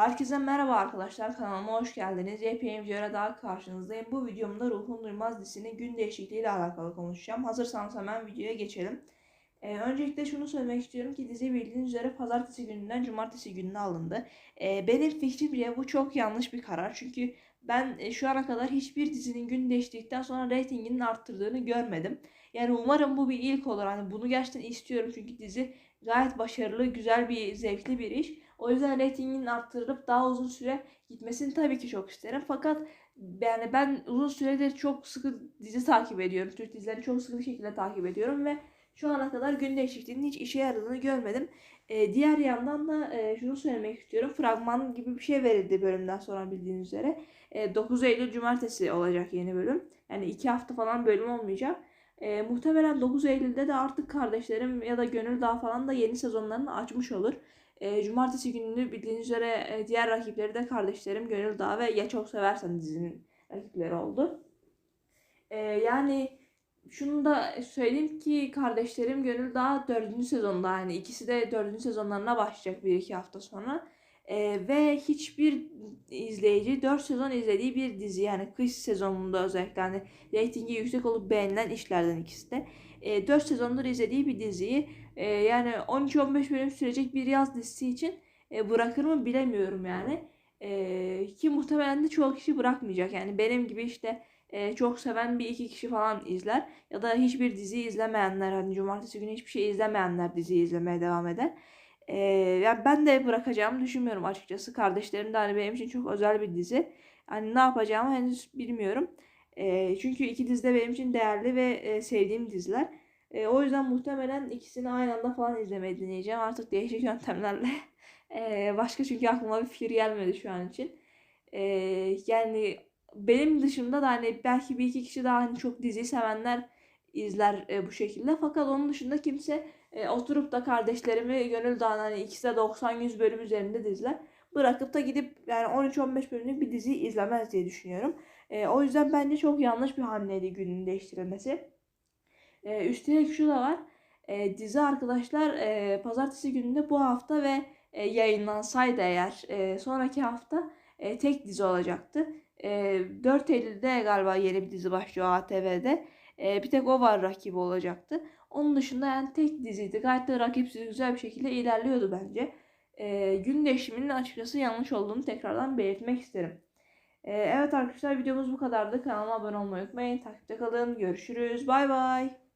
Herkese merhaba arkadaşlar kanalıma hoş geldiniz. Yepyeni videoya daha karşınızdayım. Bu videomda Ruhun Duymaz dizisinin gün değişikliği ile alakalı konuşacağım. Hazırsanız hemen videoya geçelim. Ee, öncelikle şunu söylemek istiyorum ki dizi bildiğiniz üzere pazartesi gününden cumartesi gününe alındı. Ee, benim fikrimce bu çok yanlış bir karar. Çünkü ben e, şu ana kadar hiçbir dizinin gün değiştirdikten sonra reytinginin arttırdığını görmedim. Yani umarım bu bir ilk olur. Hani bunu gerçekten istiyorum çünkü dizi gayet başarılı, güzel bir, zevkli bir iş. O yüzden reytingin arttırılıp daha uzun süre gitmesini tabii ki çok isterim. Fakat yani ben uzun süredir çok sıkı dizi takip ediyorum. Türk dizilerini çok sıkı şekilde takip ediyorum ve şu ana kadar gün değişikliğinin hiç işe yaradığını görmedim. Ee, diğer yandan da e, şunu söylemek istiyorum. Fragman gibi bir şey verildi bölümden sonra bildiğiniz üzere. E, 9 Eylül Cumartesi olacak yeni bölüm. Yani 2 hafta falan bölüm olmayacak. E, muhtemelen 9 Eylül'de de artık kardeşlerim ya da Gönül Dağı falan da yeni sezonlarını açmış olur. E, Cumartesi gününü bildiğiniz üzere e, diğer rakipleri de kardeşlerim Gönül Dağı ve Ya Çok Seversen dizinin rakipleri oldu. E, yani şunu da söyleyeyim ki kardeşlerim Gönül Dağı 4. sezonda yani ikisi de 4. sezonlarına başlayacak 1-2 hafta sonra. E, ve hiçbir izleyici 4 sezon izlediği bir dizi yani kış sezonunda özellikle hani reytingi yüksek olup beğenilen işlerden ikisi de. E, 4 sezondur izlediği bir diziyi e, yani 13-15 bölüm sürecek bir yaz dizisi için e, bırakır mı bilemiyorum yani. E, ki muhtemelen de çoğu kişi bırakmayacak. Yani benim gibi işte e, çok seven bir iki kişi falan izler. Ya da hiçbir dizi izlemeyenler hani cumartesi günü hiçbir şey izlemeyenler diziyi izlemeye devam eder. E, yani ben de bırakacağımı düşünmüyorum açıkçası. Kardeşlerim de hani benim için çok özel bir dizi. Hani ne yapacağımı henüz bilmiyorum. E, çünkü iki dizi de benim için değerli ve e, sevdiğim diziler. E, o yüzden muhtemelen ikisini aynı anda falan izlemeyi deneyeceğim. Artık değişik yöntemlerle. E, başka çünkü aklıma bir fikir gelmedi şu an için. E, yani benim dışımda da hani belki bir iki kişi daha hani çok dizi sevenler izler e, bu şekilde. Fakat onun dışında kimse e, oturup da kardeşlerimi gönül dağına hani ikisi de 90-100 bölüm üzerinde diziler bırakıp da gidip yani 13-15 bölümlük bir dizi izlemez diye düşünüyorum. E, o yüzden bence çok yanlış bir hamleydi günün değiştirilmesi. E, üstelik şu da var. E, dizi arkadaşlar e, pazartesi gününde bu hafta ve e, yayınlansaydı eğer e, sonraki hafta e, tek dizi olacaktı. E, 4 Eylül'de galiba yeni bir dizi başlıyor ATV'de. Bir tek o var rakibi olacaktı. Onun dışında yani tek diziydi. Gayet de rakipsiz güzel bir şekilde ilerliyordu bence. E, gün açıkçası yanlış olduğunu tekrardan belirtmek isterim. E, evet arkadaşlar videomuz bu kadardı. Kanalıma abone olmayı unutmayın. Takipte kalın. Görüşürüz. Bay bay.